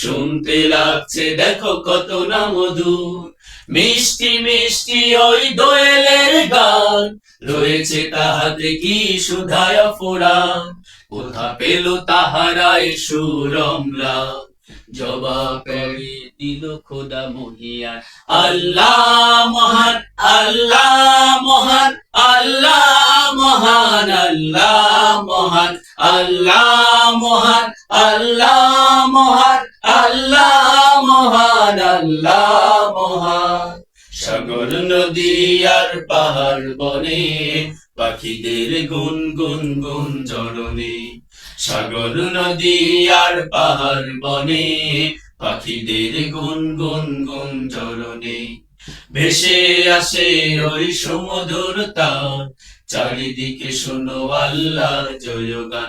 শুনতে লাগছে, দেখো কত না মধু মিষ্টি মিষ্টি ওই দোয়েলের গান। রয়েছে তাহাতে কি সুধায় ফোড়া কোথা পেল তাহারায় সুরমলা। জবাব পেয়ে দিল খোদা মহিয়ান আল্লাহ মহান আল্লাহ মহান আল্লাহ মহান আল্লাহ মহান আল্লাহ মহান, আল্লাহ আল্লাহ মহান সাগর নদী আর পাহাড় বনে, পাখিদের গুন গুন গুন জরনে সাগর নদী আর পাহাড় বনে, পাখিদের গুন গুন গুন জরনে ভেসে আসে ওই সমুদ্র তার, চারিদিকে শোনো আল্লাহ জয়গান